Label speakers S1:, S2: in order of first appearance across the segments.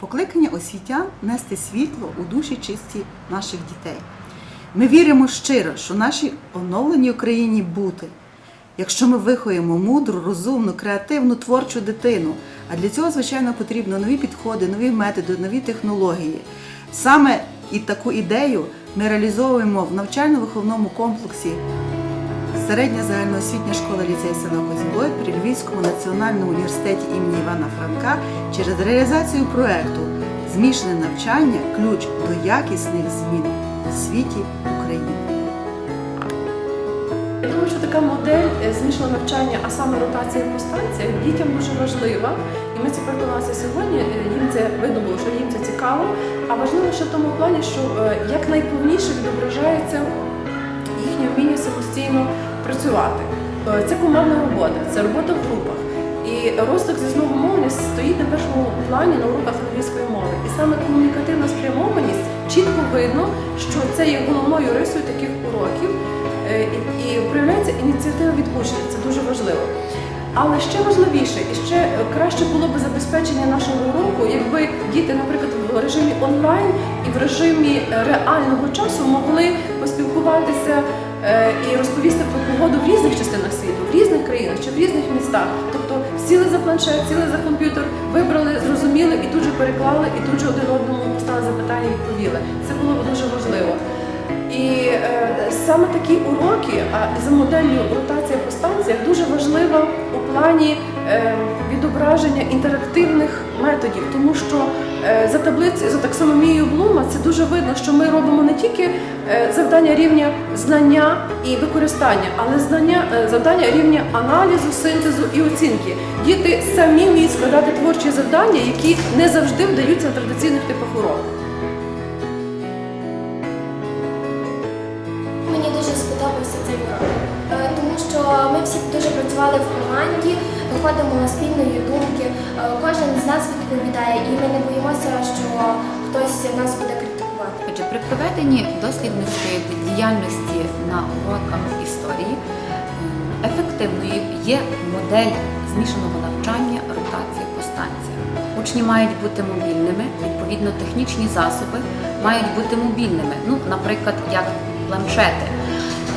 S1: покликання освітян нести світло у душі чисті наших дітей. Ми віримо щиро, що нашій оновленій Україні бути, якщо ми виховуємо мудру, розумну, креативну, творчу дитину. А для цього, звичайно, потрібно нові підходи, нові методи, нові технології. Саме і таку ідею ми реалізовуємо в навчально-виховному комплексі Середня загальноосвітня школа ліцей села Козібой при Львівському національному університеті імені Івана Франка через реалізацію проекту Змішане навчання ключ до якісних змін в світі України.
S2: Я думаю, що така модель е, змішаного навчання, а саме ротація по станціях, дітям дуже важлива. І ми це переконалися сьогодні. е, Їм це видно було, що їм це цікаво. А важливо ще в тому плані, що е, якнайповніше відображається їхнє вміння працювати. Е, Це командна робота, це робота в групах. І розвиток зі мовлення стоїть на першому плані на уроках англійської мови. І саме комунікативна спрямованість чітко видно, що це є головною рисою таких уроків. Е, І, проявляється ініціатива від учнів, це дуже важливо. Але ще важливіше і ще краще було б забезпечення нашого уроку, якби діти, наприклад, в режимі онлайн і в режимі е, реального часу могли поспілкуватися і розповісти в різних частинах світу, в різних країнах чи в різних містах. Тобто сіли за планшет, сіли за комп'ютер, вибрали, зрозуміли і тут же переклали, і тут же один одному поставили запитання і відповіли. Це було дуже важливо. І е, саме такі уроки, а за моделлю ротація по станціях дуже важлива у плані е, відображення інтерактивних методів, тому що е, за таблицею, за таксономією Блума, це дуже видно, що ми робимо не тільки е, завдання рівня знання і використання, але знання, е, завдання рівня аналізу, синтезу і оцінки. Діти самі вміють складати творчі завдання, які не завжди вдаються на традиційних типах уроку.
S3: Дуже сподобався цей урок, е, тому що ми всі дуже працювали в команді, доходимо до спільної думки. е, Кожен з нас відповідає, і ми не боїмося, що хтось нас буде критикувати.
S4: Отже, при проведенні дослідницької діяльності на уроках історії ефективною є модель змішаного навчання ротації по станціях. Учні мають бути мобільними, відповідно, технічні засоби мають бути мобільними, ну, наприклад, як планшети.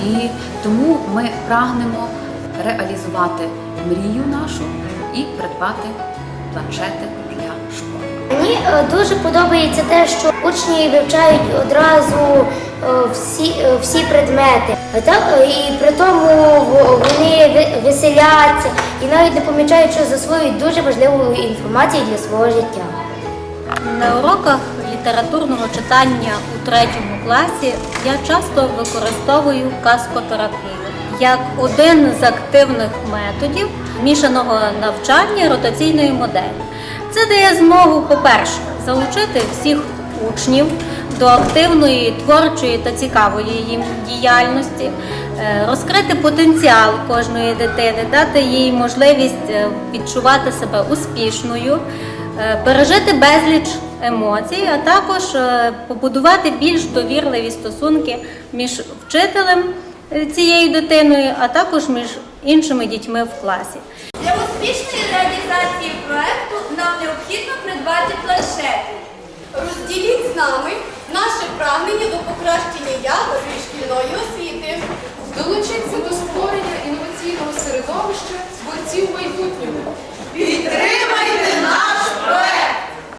S4: І тому ми прагнемо реалізувати мрію нашу і придбати планшети для школи.
S5: Мені е, дуже подобається те, що учні вивчають одразу е, всі, е, всі предмети. І при тому вони веселяться і навіть не помічають, що засвоюють дуже важливу інформацію для свого життя.
S6: На уроках літературного читання у третьому класі я часто використовую казкотерапію як один з активних методів мішаного навчання ротаційної моделі. Це дає змогу, по-перше, залучити всіх учнів до активної, творчої та цікавої їм діяльності, е, розкрити потенціал кожної дитини, дати їй можливість е, відчувати себе успішною, пережити безліч емоцій, а також е, побудувати більш довірливі стосунки між вчителем е, цією дитиною, а також між іншими дітьми в класі.
S7: Для успішної реалізації проекту нам необхідно придбати планшети.